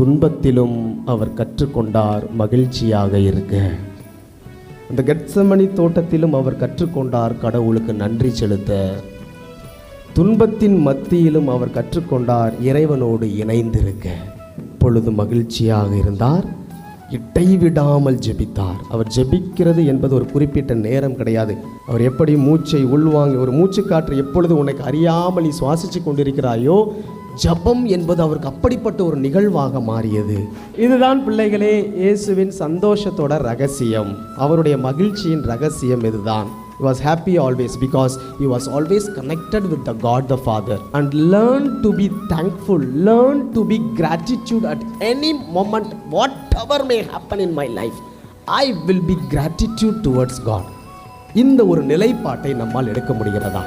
துன்பத்திலும் அவர் கற்றுக்கொண்டார் மகிழ்ச்சியாக இருக்க. அந்த கெட்சமணி தோட்டத்திலும் அவர் கற்றுக்கொண்டார் கடவுளுக்கு நன்றி செலுத்த. துன்பத்தின் மத்தியிலும் அவர் கற்றுக்கொண்டார் இறைவனோடு இணைந்திருக்க. பொழுது மகிழ்ச்சியாக இருந்தார் இடைவிடாமல் ஜெபித்தார். அவர் ஜெபிக்கிறது என்பது ஒரு குறிப்பிட்ட நேரம் கிடையாது. அவர் எப்படி மூச்சை உள்வாங்கி ஒரு மூச்சு காற்று எப்பொழுது உனக்கு அறியாமல் நீ சுவாசித்து கொண்டிருக்கிறாயோ ஜபம் என்பது அவருக்கு அப்படிப்பட்ட ஒரு நிகழ்வாக மாறியது இதுதான் பிள்ளைகளே இயேசுவின் சந்தோஷத்தோட ரகசியம் அவருடைய மகிழ்ச்சியின் ரகசியம் இதுதான் He was happy always because he was always connected with the God the Father and learn to be thankful, learn to be gratitude at any moment, whatever may happen in my life. I will be gratitude towards God. இந்த ஒரு நிலைப்பாட்டை நம்மால் எடுக்க முடிகிறதா